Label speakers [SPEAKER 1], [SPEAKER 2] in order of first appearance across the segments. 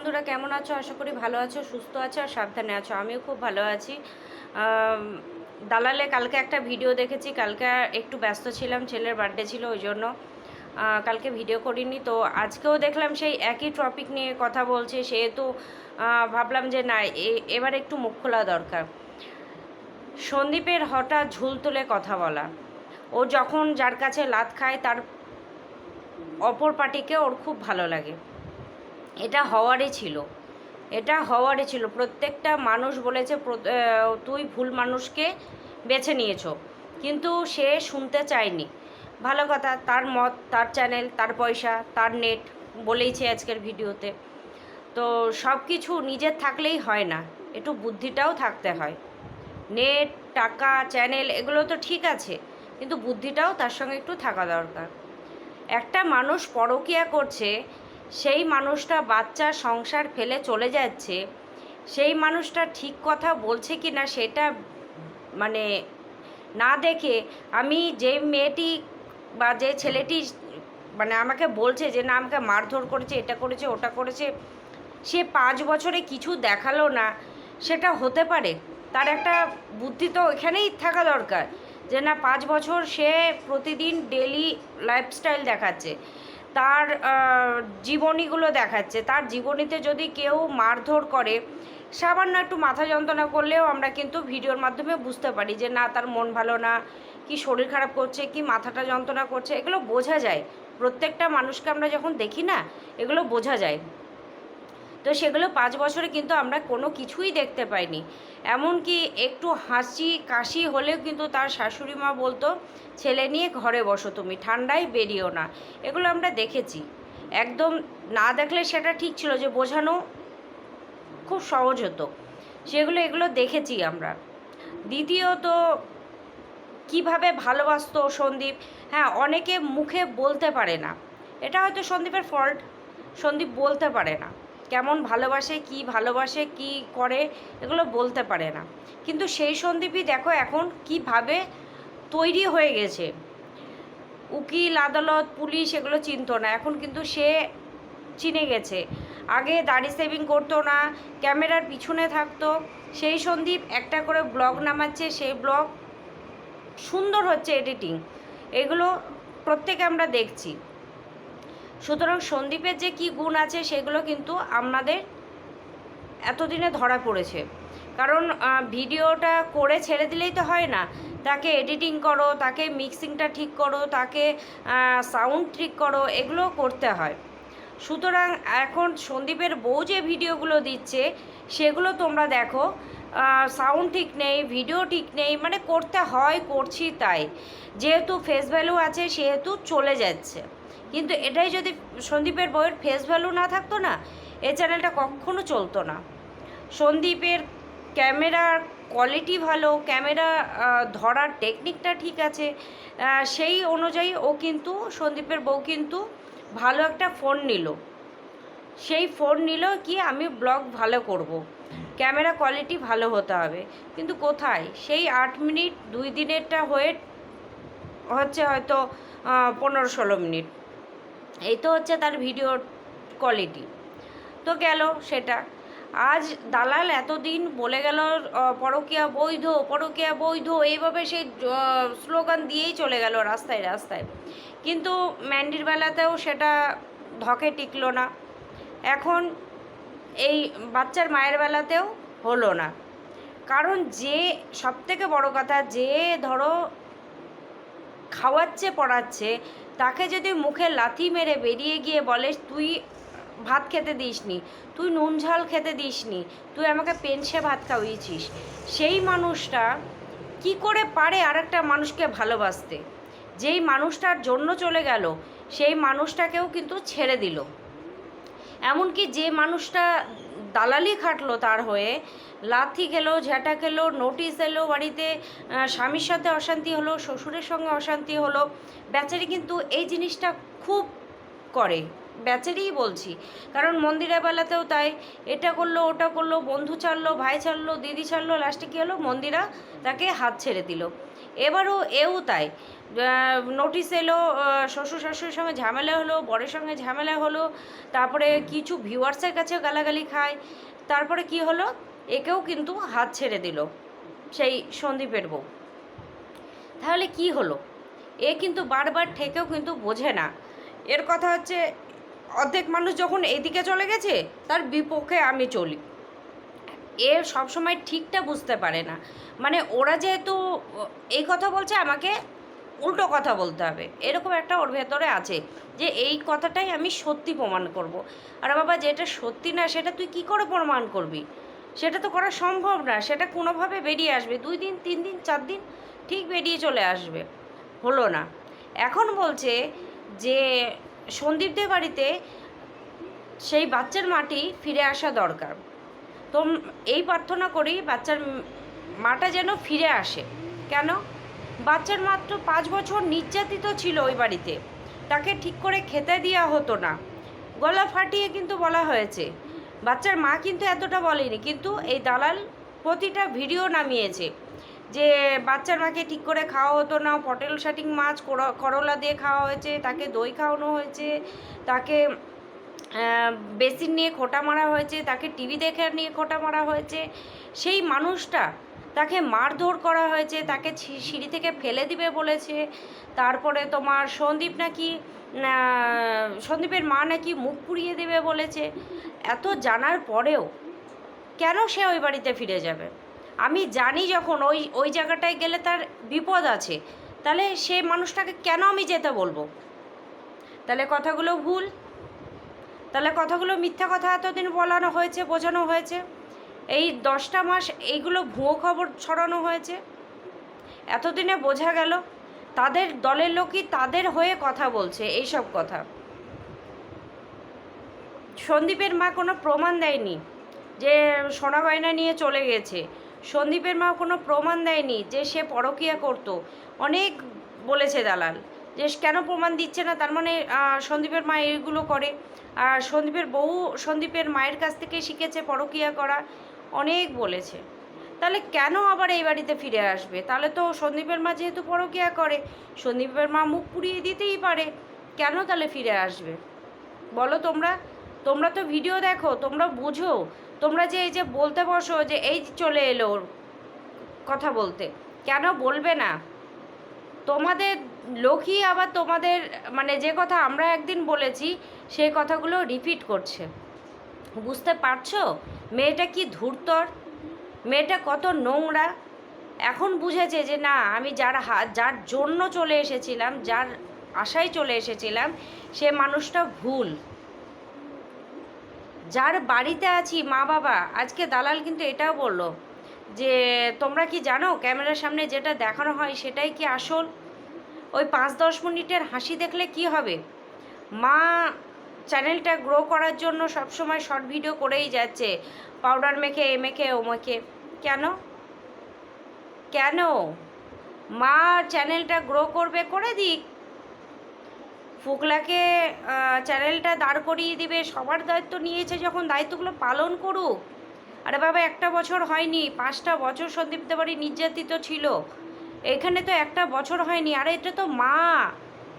[SPEAKER 1] বন্ধুরা কেমন আছো? আশা করি ভালো আছো, সুস্থ আছো আর সাবধানে আছো। আমিও খুব ভালো আছি। দালালে কালকে একটা ভিডিও দেখেছি। কালকে একটু ব্যস্ত ছিলাম, ছেলের বার্থডে ছিল ওই জন্য। কালকে ভিডিও করিনি। তো আজকেও দেখলাম সেই একই টপিক নিয়ে কথা বলছে। সেহেতু ভাবলাম যে না এবার একটু মুখ খোলা দরকার। সন্দীপের হঠাৎ ঝুল তুলে কথা বলা। ও যখন যার কাছে লাত খায়, তার অপর পার্টিকে ওর খুব ভালো লাগে। এটা হওয়ারই ছিল। এটা হওয়ারই ছিল। প্রত্যেকটা মানুষ বলেছে তুই ভুল মানুষকে বেছে নিয়েছো। কিন্তু সে শুনতে চায়নি। ভালো কথা, তার মত, তার চ্যানেল, তার পয়সা, তার নেট বলেইছে আজকের ভিডিওতে। তো সব কিছু নিজের থাকলেই হয় না। একটু বুদ্ধিটাও থাকতে হয়। নেট, টাকা, চ্যানেল, এগুলো তো ঠিক আছে, কিন্তু বুদ্ধিটাও তার সঙ্গে একটু থাকা দরকার। একটা মানুষ পরকিয়া করছে সেই মানুষটা বাচ্চা সংসার ফেলে চলে যাচ্ছে, সেই মানুষটা ঠিক কথা বলছে কি না সেটা মানে না দেখে আমি যে মেয়েটি বা যে ছেলেটি মানে আমাকে বলছে যে না আমাকে মারধর করেছে, এটা করেছে, ওটা করেছে, সে পাঁচ বছরে কিছু দেখাল না, সেটা হতে পারে। তার একটা বুদ্ধি তো এখানেই থাকা দরকার যে না পাঁচ বছর সে প্রতিদিন ডেলি লাইফস্টাইল দেখাচ্ছে। তার জীবনীগুলো দেখাচ্ছে। তার জীবনীতে যদি কেউ মারধর করে, সামান্য একটু মাথা যন্ত্রণা করলেও আমরা কিন্তু ভিডিওর মাধ্যমে বুঝতে পারি যে না, তার মন ভালো না, কি শরীর খারাপ করছে, কি মাথাটা যন্ত্রণা করছে, এগুলো বোঝা যায়। প্রত্যেকটা মানুষকে আমরা যখন দেখি না, এগুলো বোঝা যায়। তো সেগুলো পাঁচ বছরে কিন্তু আমরা কোনো কিছুই দেখতে পাইনি। এমনকি একটু হাসি কাশি হলেও কিন্তু তার শাশুড়ি মা বলতো, ছেলে নিয়ে ঘরে বসো তুমি, ঠান্ডায় বেরিও না। এগুলো আমরা দেখেছি। একদম না দেখলে সেটা ঠিক ছিল যে বোঝানো খুব সহজ হতো। সেগুলো, এগুলো দেখেছি আমরা। দ্বিতীয়ত, কীভাবে ভালোবাসত সন্দীপ? হ্যাঁ অনেকে মুখে বলতে পারে না। এটা হয়তো সন্দীপের ফল্ট সন্দীপ বলতে পারে না। কেমন ভালোবাসে, কি ভালোবাসে, কি করে, এগুলো বলতে পারে না। কিন্তু সেই সন্দীপই দেখো এখন কীভাবে তৈরি হয়ে গেছে। উকিল, আদালত, পুলিশ এগুলো চিনতো না, এখন কিন্তু সে চিনে গেছে। আগে দাড়ি সেভিং করতো না, ক্যামেরার পিছনে থাকতো। সেই সন্দীপ একটা করে ব্লগ নামাচ্ছে, সেই ব্লগ সুন্দর হচ্ছে এডিটিং এগুলো প্রত্যেকে আমরা দেখছি। সুতরাং সন্দীপের যে কি গুণ আছে সেগুলো কিন্তু আমাদের এতদিনে ধরা পড়েছে। কারণ ভিডিওটা করে ছেড়ে দিলেই তো হয় না। তাকে এডিটিং করো, তাকে মিক্সিংটা ঠিক করো, তাকে সাউন্ড ঠিক করো, এগুলো করতে হয়। সুতরাং এখন সন্দীপের বউ যে ভিডিওগুলো দিচ্ছে, সেগুলো তোমরা দেখো। সাউন্ড ঠিক নেই, ভিডিও ঠিক নেই মানে করতে হয়, করছি তাই। যেহেতু ফেস ভ্যালু আছে, সেহেতু চলে যাচ্ছে। কিন্তু এটাই যদি সন্দীপের বইয়ের ফেস ভ্যালু না থাকতো না, এই চ্যানেলটা কখনো চলতো না। সন্দীপের ক্যামেরার কোয়ালিটি ভালো ক্যামেরা ধরার টেকনিকটা ঠিক আছে সেই অনুযায়ী ও কিন্তু, সন্দীপের বউ কিন্তু ভালো একটা ফোন নিল। সেই ফোন নিল কি আমি ব্লগ ভালো করব। ক্যামেরা কোয়ালিটি ভালো হতে হবে। কিন্তু কোথায়? সেই আট মিনিট, দুই দিনেরটা হয়ে হচ্ছে হয়তো পনেরো ষোলো মিনিট। এই তো হচ্ছে তার ভিডিওর কোয়ালিটি তো গেল সেটা। আজ দালাল এতদিন বলে গেল পরকীয়া বৈধ পরকীয়া বৈধ, এইভাবে সেই স্লোগান দিয়েই চলে গেল রাস্তায় রাস্তায়। কিন্তু ম্যান্ডির বেলাতেও সেটা ধকে টিকলো না। এখন এই বাচ্চার মায়ের বেলাতেও হলো না। কারণ যে, সবথেকে বড় কথা, যে ধরো খাওয়াচ্ছে, পড়াচ্ছে তাকে যদি মুখে লাথি মেরে বেরিয়ে গিয়ে বলে তুই ভাত খেতে দিসনি, তুই নুন ঝাল খেতে দিসনি, তুই আমাকে পেনসে ভাত খাওয়িয়েছিস। সেই মানুষটা কি করে পারে আরেকটা মানুষকে ভালোবাসতে? যেই মানুষটার জন্য চলে গেল, সেই মানুষটাকেও কিন্তু ছেড়ে দিল। এমনকি যে মানুষটা দালালি খাটলো তার হয়ে লাথি খেলো ঝ্যাঁটা খেলো, নোটিশ এলো বাড়িতে স্বামীর সাথে অশান্তি হলো, শ্বশুরের সঙ্গে অশান্তি হলো। বেচারি কিন্তু এই জিনিসটা খুব করে, বেচারিই বলছি। কারণ মন্দিরের বেলাতেও তাই। এটা করল, ওটা করল, বন্ধু ছাড়লো, ভাই ছাড়লো, দিদি ছাড়লো, লাস্টে কী হলো? মন্দিরা তাকে হাত ছেড়ে দিল। এবারও এও তাই। নোটিশ এলো শ্বশুর শাশুড়ির সঙ্গে ঝামেলা হলো, বরের সঙ্গে ঝামেলা হলো, তারপরে কিছু ভিউয়ার্সের কাছে গালাগালি খায়। তারপরে কি হলো? একেও কিন্তু হাত ছেড়ে দিল সেই সন্দীপের বউ। তাহলে কি হলো? এ কিন্তু বারবার ঠেকেও কিন্তু বোঝে না। এর কথা হচ্ছে, অর্ধেক মানুষ যখন এদিকে চলে গেছে, তার বিপক্ষে আমি চলি। এ সবসময় ঠিকটা বুঝতে পারে না। মানে ওরা যেহেতু, এই কথা বলছে, আমাকে উল্টো কথা বলতে হবে। এরকম একটা ওর ভেতরে আছে যে, এই কথাটাই আমি সত্যি প্রমাণ করব। আর বাবা, যেটা সত্যি না, সেটা তুই কি করে প্রমাণ করবি? সেটা তো করা সম্ভব না, সেটা কোনোভাবে বেরিয়ে আসবে, দুই দিন, তিন দিন, চার দিন ঠিক বেরিয়ে চলে আসবে, হলো না। এখন বলছে যে সন্দীপদের বাড়িতে সেই বাচ্চার মাটি ফিরে আসা দরকার। তো এই প্রার্থনা করি বাচ্চার মাটা যেন ফিরে আসে। কেন? বাচ্চার মাত্র পাঁচ বছর নির্যাতিত ছিল ওই বাড়িতে। তাকে ঠিক করে খেতে দেওয়া হতো না। গলা ফাটিয়ে কিন্তু বলা হয়েছে বাচ্চার মা কিন্তু এতটা বলেনি, কিন্তু এই দালাল প্রতিটা ভিডিও নামিয়েছে যে বাচ্চার মাকে ঠিক করে খাওয়া হতো না, পটেল শাটিং মাছ কর- করলা দিয়ে খাওয়া হয়েছে, তাকে দই খাওয়ানো হয়েছে, তাকে বেসিন নিয়ে খোটা মারা হয়েছে, তাকে টিভি দেখে নিয়ে খোটা মারা হয়েছে। সেই মানুষটা তাকে মারধর করা হয়েছে, তাকে সিঁড়ি থেকে ফেলে দিবে বলেছে। তারপরে তোমার সন্দীপ নাকি সন্দীপের মা নাকি মুখ পুড়িয়ে দেবে বলেছে। এত জানার পরেও কেন সে ওই বাড়িতে ফিরে যাবে? আমি জানি যখন ওই ওই জায়গাটায় গেলে তার বিপদ আছে। তাহলে সে মানুষটাকে কেন আমি যেতে বলব? তাহলে কথাগুলো ভুল। তাহলে কথাগুলো মিথ্যা কথা এতদিন বলানো হয়েছে, বোঝানো হয়েছে। এই দশটা মাস এইগুলো ভুয়ো খবর ছড়ানো হয়েছে। এতদিনে বোঝা গেল তাদের দলের লোকই তাদের হয়ে কথা বলছে এইসব কথা। সন্দীপের মা কোনো প্রমাণ দেয়নি যে সোনা গয়না নিয়ে চলে গেছে। সন্দীপের মা কোনো প্রমাণ দেয়নি যে সে পরকিয়া করত। অনেক বলেছে দালাল যে কেন প্রমাণ দিচ্ছে না? তার মানে সন্দীপের মা এইগুলো করে। আর সন্দীপের বউ সন্দীপের মায়ের কাছ থেকে শিখেছে পরকিয়া করা। অনেক বলেছে। তাহলে কেন আবার এই বাড়িতে ফিরে আসবে? তাহলে তো সন্দীপের মা যেহেতু পরকিয়া করে, সন্দীপের মা মুখ পুড়িয়ে দিতেই পারে। কেন তাহলে ফিরে আসবে? বলো তোমরা। তোমরা তো ভিডিও দেখো, তোমরা বুঝো। তোমরা যে এই যে বলতে বসো যে এই চলে এলো ওর কথা বলতে, কেন বলবে না? তোমাদের লোকই আবার তোমাদের মানে যে কথা আমরা একদিন বলেছি সেই কথাগুলো রিপিট করছে। বুঝতে পারছ? মেয়েটা কি ধূর্তর? মেয়েটা কত নোংরা? এখন বুঝেছে যে না, আমি যার যার জন্য চলে এসেছিলাম, যার আশায় চলে এসেছিলাম, সে মানুষটা ভুল। যার বাড়িতে আছি মা বাবা আজকে দালাল কিন্তু এটাও বলল যে, তোমরা কি জানো, ক্যামেরার সামনে যেটা দেখানো হয় সেটাই কি আসল? ওই পাঁচ দশ মিনিটের হাসি দেখলে কি হবে? মা চ্যানেলটা গ্রো করার জন্য সবসময় শর্ট ভিডিও করেই যাচ্ছে। পাউডার মেখে, এ মেখে, ও মেখে। কেন? কেন? মা চ্যানেলটা গ্রো করবে করে দিক। ফুকলাকে চ্যানেলটা দাঁড় করিয়ে দিবে। সবার দায়িত্ব নিয়েছে যখন দায়িত্বগুলো পালন করুক। আরে বাবা, একটা বছর হয়নি। পাঁচটা বছর সন্দীপ দেবাড়ি নির্যাতিত ছিল। এখানে তো একটা বছর হয়নি। আরে এটা তো মা।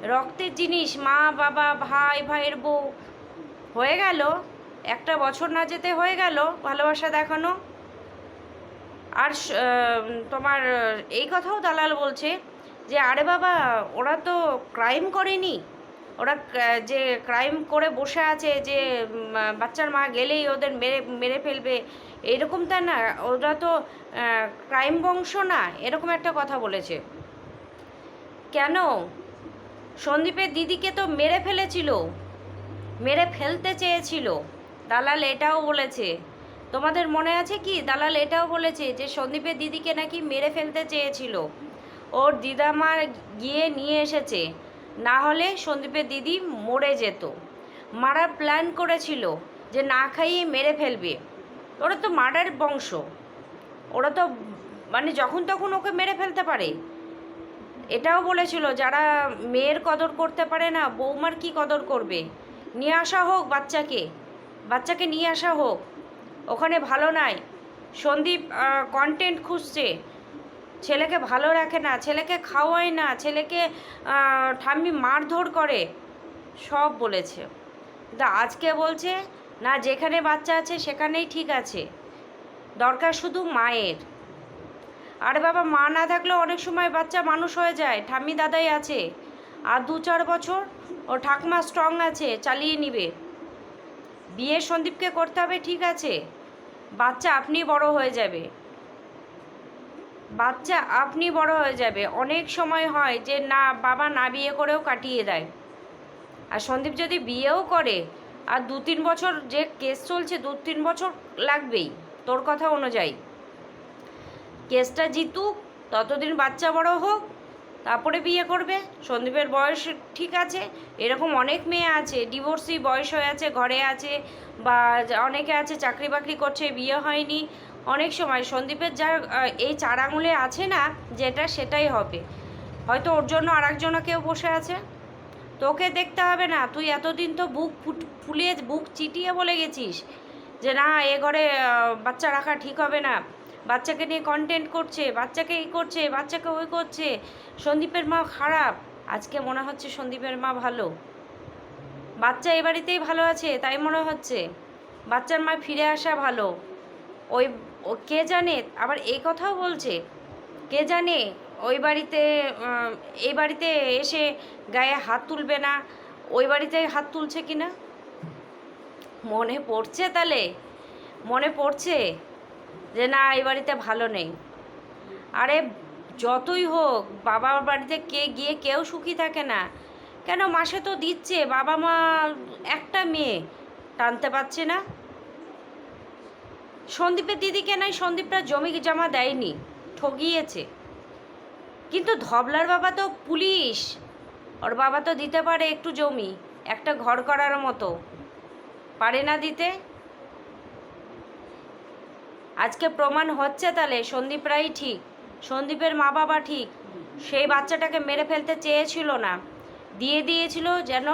[SPEAKER 1] রক্তের জিনিস, মা, বাবা, ভাই, ভাইয়ের বউ। হয়ে গেল, একটা বছর না যেতে হয়ে গেল, ভালোবাসা দেখানো। আর তোমার, এই কথাও দালাল বলছে যে, আরে বাবা, ওরা তো ক্রাইম করেনি। ওরা যে ক্রাইম করে বসে আছে যে বাচ্চার মা গেলেই ওদের মেরে মেরে ফেলবে, এরকম তা না। ওরা তো ক্রাইম বংশ না, এরকম একটা কথা বলেছে। কেন? সন্দীপের দিদিকে তো মেরে ফেলেছিল। মেরে ফেলতে চেয়েছিল। দালাল এটাও বলেছে। তোমাদের মনে আছে কি? দালাল এটাও বলেছে যে সন্দীপের দিদিকে নাকি মেরে ফেলতে চেয়েছিল। ওর দিদামা গিয়ে নিয়ে এসেছে। না হলে সন্দীপের দিদি মরে যেত। মারার প্ল্যান করেছিল যে না খাইয়ে মেরে ফেলবে। ওরা তো মার্ডার বংশ। ওরা তো মানে যখন তখন ওকে মেরে ফেলতে পারে। এটাও বলেছিল, যারা মেয়ের কদর করতে পারে না, বৌমার কি কদর করবে? নিয়ে আসা হোক বাচ্চাকে বাচ্চাকে নিয়ে আসা হোক। ওখানে ভালো নাই। সন্দীপ কন্টেন্ট খুঁজছে। ছেলেকে ভালো রাখে না, ছেলেকে খাওয়ায় না, ছেলেকে ঠাম্মি মারধর করে। সব বলেছে। কিন্তু আজকে বলছে, না, যেখানে বাচ্চা আছে, সেখানেই ঠিক আছে। দরকার শুধু মায়ের। আরে বাবা, মা না থাকলেও অনেক সময় বাচ্চা মানুষ হয়ে যায়। ঠাম্মি দাদাই আছে। আর দু চার বছর ও ঠাকমা স্ট্রং আছে, চালিয়ে নিবে। বিয়ে সন্দীপকে করতে হবে, ঠিক আছে। বাচ্চা আপনি বড় হয়ে যাবে। বাচ্চা আপনি বড় হয়ে যাবে। অনেক সময় হয় যে না, বাবা না বিয়ে করেও কাটিয়ে দেয়। আর সন্দীপ যদি বিয়েও করে, আর দু তিন বছর যে কেস চলছে, দু তিন বছর লাগবেই। তোর কথা অনুযায়ী। কেসটা জিতুক ততদিন বাচ্চা বড় হোক তারপরে বিয়ে করবে। সন্দীপের বয়স ঠিক আছে এরকম অনেক মেয়ে আছে ডিভোর্সি বয়স হয়ে আছে ঘরে আছে বা অনেকে আছে চাকরি বাকরি করছে বিয়ে হয়নি। অনেক সময় সন্দীপের আহ, এই চার আঙুলে আছে না যেটা সেটাই হবে। হয়তো ওর জন্য আর কেউ বসে আছে। তোকে দেখতে হবে না তুই এতদিন তো বুক ফুট- ফুলিয়ে বুক চিটিয়ে বলে গেছিস যে না এ ঘরে বাচ্চা রাখা ঠিক হবে না। বাচ্চাকে নিয়ে কন্টেন্ট করছে, বাচ্চাকে এই করছে, বাচ্চাকে ওই করছে। সন্দীপের মা খারাপ। আজকে মনে হচ্ছে সন্দীপের মা ভালো। বাচ্চা এ বাড়িতেই ভালো আছে, তাই মনে হচ্ছে। বাচ্চার মা ফিরে আসা ভালো। ওই কে জানে? আবার এই কথাও বলছে। কে জানে? ওই বাড়িতে এই বাড়িতে এসে গায়ে হাত তুলবে না? ওই বাড়িতে হাত তুলছে কি না মনে পড়ছে তাহলে? মনে পড়ছে? যে না, এই বাড়িতে ভালো নেই। আরে, যতই হোক, বাবার বাড়িতে কে গিয়ে কেউ সুখী থাকে না। কেন, মাসে তো দিচ্ছে, বাবা মা একটা মেয়ে, টানতে পারছে না। সন্দীপের দিদিকে নাই, সন্দীপরা জমি জমা দেয়নি, ঠগিয়েছে। কিন্তু ধবলার বাবা তো পুলিশ, ওর বাবা তো দিতে পারে একটু জমি, একটা ঘর করার মতো। পারে না দিতে। আজকে প্রমাণ হচ্ছে তাহলে, সন্দীপ রাই ঠিক, সন্দীপের মা বাবা ঠিক। সেই বাচ্চাটাকে মেরে ফেলতে চেয়েছিল না। দিয়ে দিয়েছিল যেন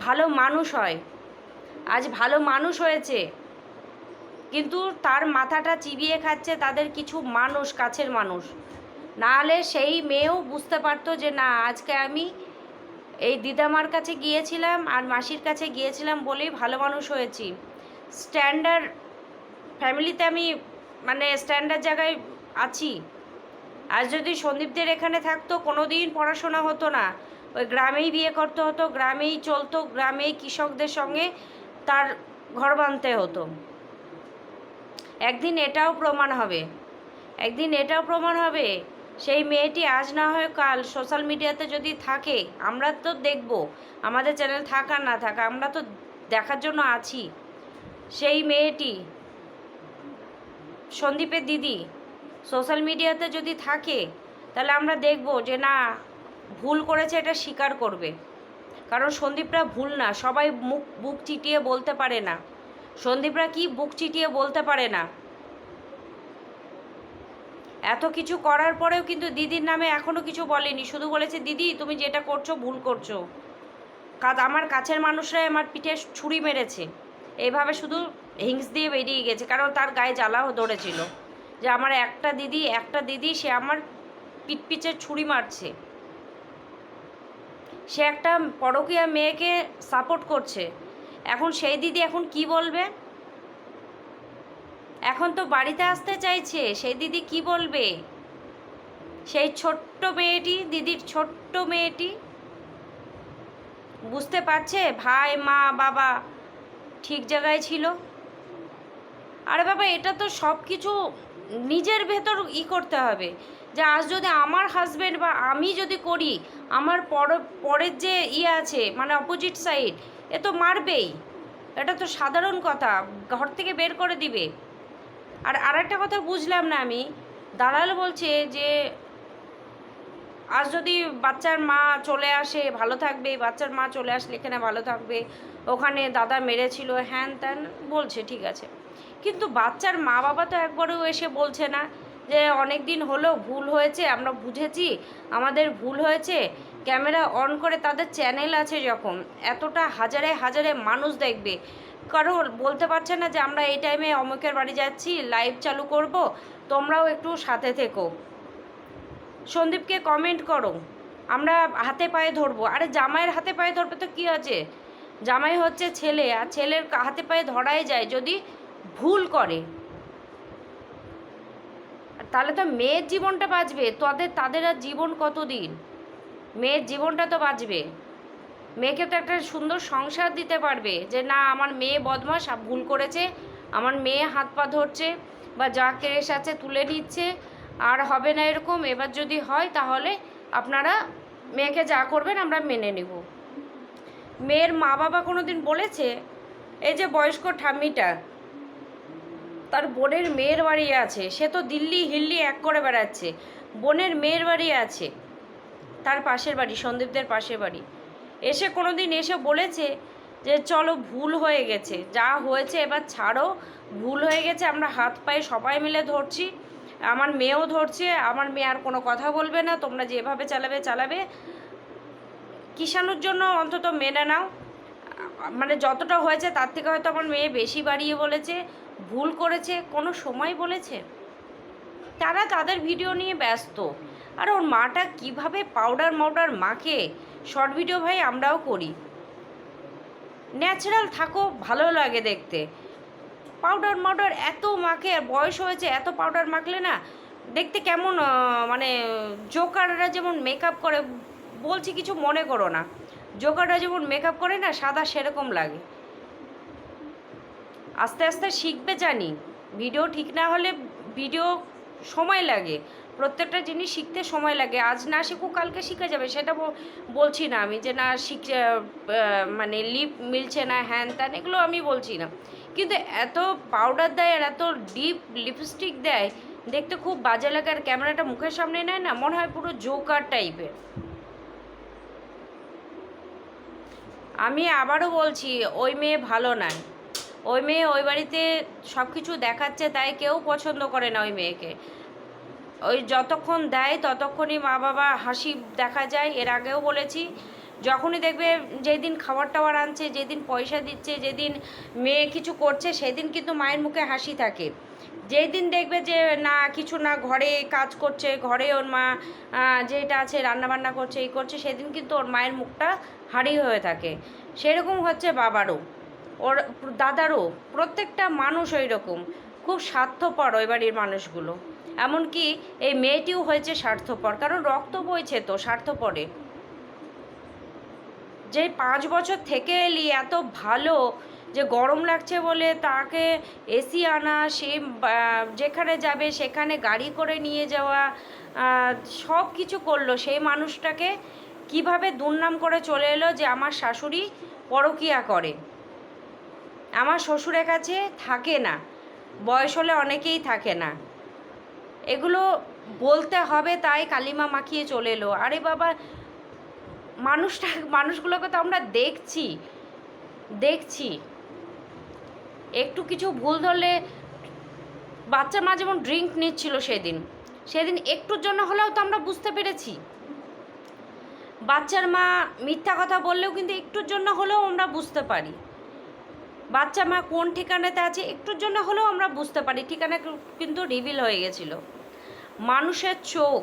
[SPEAKER 1] ভালো মানুষ হয়। আজ ভালো মানুষ হয়েছে। কিন্তু তার মাথাটা চিবিয়ে খাচ্ছে তাদের কিছু মানুষ, কাছের মানুষ। নাহলে সেই মেয়েও বুঝতে পারতো যে না, আজকে আমি এই দিদামার কাছে গিয়েছিলাম আর মাসির কাছে গিয়েছিলাম বলেই ভালো মানুষ হয়েছি। স্ট্যান্ডার্ড ফ্যামিলিতে আমি মানে স্ট্যান্ডার্ড জায়গায় আছি। আর যদি সন্দীপদের এখানে থাকতো কোনো দিন পড়াশোনা হতো না। ওই গ্রামেই বিয়ে করতে হতো, গ্রামেই চলতো, গ্রামেই কৃষকদের সঙ্গে তার ঘর বাঁধতে হতো। একদিন এটাও প্রমাণ হবে। একদিন এটাও প্রমাণ হবে, সেই মেয়েটি আজ না হয় কাল সোশ্যাল মিডিয়াতে যদি থাকে, আমরা তো দেখব। আমাদের চ্যানেল থাকা না থাকা, আমরা তো দেখার জন্য আছি। সেই মেয়েটি সন্দীপের দিদি সোশ্যাল মিডিয়াতে যদি থাকে, তাহলে আমরা দেখব যে না, ভুল করেছে এটা স্বীকার করবে। কারণ সন্দীপরা ভুল না, সবাই মুখ, বুক চিটিয়ে বলতে পারে না। সন্দীপরা কি বুক চিটিয়ে বলতে পারে না? এত কিছু করার পরেও কিন্তু দিদির নামে এখনও কিছু বলেনি। শুধু বলেছে, দিদি, তুমি যেটা করছ ভুল করছ। কাজ, আমার কাছের মানুষরাই আমার পিঠে ছুরি মেরেছে। এইভাবে শুধু হিংস দিয়ে বেরিয়ে গেছে, কারণ তার গায়ে জ্বালাও ধরেছিল। যে আমার একটা দিদি একটা দিদি, সে আমার পিটপিচের ছুরি মারছে। সে একটা পরকীয়া মেয়েকে সাপোর্ট করছে। এখন সেই দিদি এখন কি বলবে? এখন তো বাড়িতে আসতে চাইছে, সেই দিদি কি বলবে? সেই ছোট্ট মেয়েটি, দিদির ছোট্ট মেয়েটি? বুঝতে পারছে? ভাই, মা, বাবা ঠিক জায়গায় ছিল? আরে বাবা, এটা তো সব কিছু নিজের ভেতর ই করতে হবে। যে আজ যদি আমার হাজব্যান্ড বা আমি যদি করি, আমার পর, পরের যে ইয়ে আছে মানে অপোজিট সাইড এ তো মারবেই। এটা তো সাধারণ কথা, ঘর থেকে বের করে দিবে। আর আরেকটা কথা বুঝলাম না আমি, দালাল বলছে যে আজ যদি বাচ্চার মা চলে আসে, ভালো থাকবে, বাচ্চার মা চলে আসলে এখানে ভালো থাকবে, ওখানে দাদা মেরেছিল, হ্যান ত্যান, বলছে, ঠিক আছে। কিন্তু বাচ্চার মা বাবা তো একবারও এসে বলছে না যে অনেক দিন হলো ভুল হয়েছে, আমরা বুঝেছি, আমাদের ভুল হয়েছে। ক্যামেরা অন করে তাদের চ্যানেল আছে যখন, এতটা হাজারে হাজারে মানুষ দেখবে। কারও বলতে পারছে না যে আমরা এই টাইমে অমুকের বাড়ি যাচ্ছি লাইভ চালু করব, তোমরাও একটু সাথে থেকো। সন্দীপকে কমেন্ট করো, আমরা হাতে পায়ে ধরবো। আরে জামাইয়ের হাতে পায়ে ধরবে তো কী আছে? জামাই হচ্ছে ছেলে, আর ছেলের হাতে পায়ে ধরাই যায়। যদি ভুল করে। তাহলে তো মেয়ের জীবনটা বাঁচবে। তাদের তাদের আর জীবন কতদিন? মেয়ের জীবনটা তো বাঁচবে। মেয়েকে তো একটা সুন্দর সংসার দিতে পারবে যে, না, আমার মেয়ে বদমাস ভুল করেছে, আমার মেয়ে হাত পা ধরছে বা যা কেস আছে তুলে নিচ্ছে, আর হবে না এরকম, এবার যদি হয় তাহলে আপনারা মেয়েকে যা করবেন আমরা মেনে নেব। মেয়ের মা বাবা কোনো দিন বলেছে, এই যে বয়স্ক ঠাম্মিটা তার বোনের মেয়ের বাড়ি আছে। সে তো দিল্লি হিল্লি এক করে বেড়াচ্ছে। বোনের মেয়ের বাড়ি আছে। তার পাশের বাড়ি, সন্দীপদের পাশের বাড়ি। এসে কোনো দিন এসে বলেছে যে, চলো, ভুল হয়ে গেছে। যা হয়েছে এবার ছাড়ো। ভুল হয়ে গেছে, আমরা হাত পায়ে সবাই মিলে ধরছি। আমার মেয়েও ধরছে, আমার মেয়ে আর কোনো কথা বলবে না। তোমরা যেভাবে চালাবে চালাবে। কিষাণুর জন্য অন্তত মেনে নাও। মানে যতটা হয়েছে, তার থেকে হয়তো আমার মেয়ে বেশি বাড়িয়ে বলেছে। ভুল করেছে, কোনো সময় বলেছে? তারা তাদের ভিডিও নিয়ে ব্যস্ত। আর ওর মাটা কীভাবে পাউডার মাউডার মাখে শর্ট ভিডিও ভাই আমরাও করি। ন্যাচারাল থাকো, ভালো লাগে দেখতে। পাউডার মাউডার এত মাখে, আর বয়স হয়েছে, এত পাউডার মাখলে না দেখতে কেমন মানে জোকাররা যেমন মেকআপ করে, বলছি কিছু মনে করো না। জোকাররা যেমন মেকআপ করে না, সাদা সেরকম লাগে। আস্তে আস্তে শিখবে জানি। ভিডিও ঠিক না হলে ভিডিও সময় লাগে। প্রত্যেকটা জিনিস শিখতে সময় লাগে। আজ না শিখুক, কালকে শিখে যাবে, সেটা বলছি না আমি যে না শিখ মানে লিপ মিলছে না, হ্যান ত্যান, এগুলো আমি বলছি না। কিন্তু এত পাউডার দেয় আর এত ডিপ লিপস্টিক দেয়, দেখতে খুব বাজে লাগে। আর ক্যামেরাটা মুখের সামনে নেয় না, মনে হয় পুরো জোকার টাইপের আমি আবারও বলছি, ওই মেয়ে ভালো নয়। ওই মেয়ে ওই বাড়িতে সব কিছু দেখাচ্ছে, তাই কেউ পছন্দ করে না ওই মেয়েকে। ওই যতক্ষণ দেয়, ততক্ষণই মা বাবা হাসি দেখা যায়। এর আগেও বলেছি, যখনই দেখবে যেদিন খাবার টাবার আনছে, যেদিন পয়সা দিচ্ছে, যেদিন মেয়ে কিছু করছে, সেদিন কিন্তু মায়ের মুখে হাসি থাকে। যেই দিন দেখবে যে না, কিছু না, ঘরে কাজ করছে, ঘরে ওর মা যেটা আছে, রান্নাবান্না করছে, এই করছে, সেদিন কিন্তু ওর মায়ের মুখটা হাঁড়ি হয়ে থাকে। সেরকম হচ্ছে বাবারও। ওর দাদারও, প্রত্যেকটা মানুষ ওই রকম খুব স্বার্থপর ওই বাড়ির মানুষগুলো। এমনকি এই মেয়েটিও হয়েছে স্বার্থপর, কারণ রক্ত বইছে তো স্বার্থপরে। যে পাঁচ বছর থেকে এলি, এত ভালো, যে গরম লাগছে বলে তাকে এসি আনা, সে যেখানে যাবে সেখানে গাড়ি করে নিয়ে যাওয়া সব কিছু করল। সেই মানুষটাকে কীভাবে দুর্নাম করে চলে এলো যে আমার শাশুড়ি পরকিয়া করে। আমার শ্বশুরের কাছে থাকে না। বয়স হলে অনেকেই থাকে না। এগুলো বলতে হবে, তাই কালিমা মাখিয়ে চলে এলো। আরে বাবা, মানুষটা, মানুষগুলোকে তো আমরা দেখছি দেখছি। একটু কিছু ভুল ধরলে বাচ্চা মা যেমন ড্রিঙ্ক নিচ্ছিল সেদিন সেদিন একটুর জন্য হলেও তো আমরা বুঝতে পেরেছি। বাচ্চার মা মিথ্যা কথা বললেও কিন্তু একটুর জন্য হলেও আমরা বুঝতে পারি। বাচ্চা মা কোন ঠিকানাতে আছে, একটুর জন্য হলেও আমরা বুঝতে পারি, ঠিকানা কিন্তু রিভিল হয়ে গেছিল। মানুষের চোখ,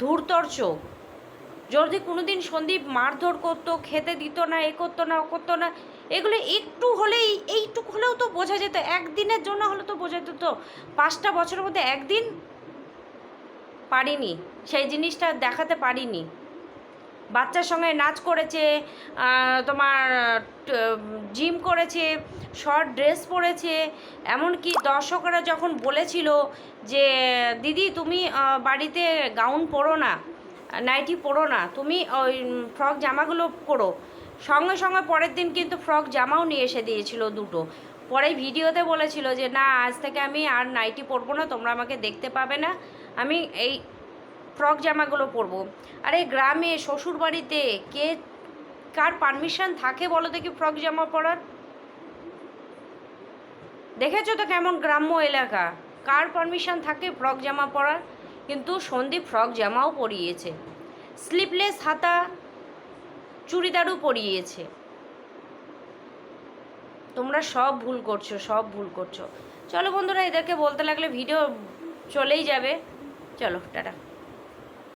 [SPEAKER 1] ধূর্তর চোখ। যদি কোনোদিন সন্দীপ মারধর করতো, খেতে দিত না, এ করতো না, ও করতো না, এগুলো একটু হলেই, এইটুকু হলেও তো বোঝা যেত, একদিনের জন্য হলে তো বোঝা যেত। পাঁচটা বছরের মধ্যে একদিন পারিনি, সেই জিনিসটা দেখাতে পারিনি। বাচ্চার সঙ্গে নাচ করেছে তোমার জিম করেছে, শর্ট ড্রেস পরেছে, এমনকি দর্শকরা যখন বলেছিল যে, দিদি, তুমি বাড়িতে গাউন পরো না, নাইটি পরো না, তুমি ওই ফ্রক জামাগুলো পরো। সঙ্গে সঙ্গে পরের দিন কিন্তু ফ্রক জামাও নিয়ে এসে দিয়েছিল দুটো। পরে ভিডিওতে বলেছিল যে, না, আজ থেকে আমি আর নাইটি পরবো না, তোমরা আমাকে দেখতে পাবে না। আমি এই ফ্রক জামাগুলো পরবো। আরে গ্রামে শ্বশুর বাড়িতে কে, কার পারমিশন থাকে বলো দেখি ফ্রক জামা পরার? দেখেছ তো কেমন গ্রাম্য এলাকা? কার পারমিশন থাকে ফ্রক জামা পরার? কিন্তু সন্দীপ ফ্রক জামাও পরিয়েছে। স্লিপলেস হাতা চুড়িদারও পরিয়েছে। তোমরা সব ভুল করছ, সব ভুল করছ। চলো বন্ধুরা, এদেরকে বলতে লাগলে ভিডিও চলেই যাবে। চলো, টাটা।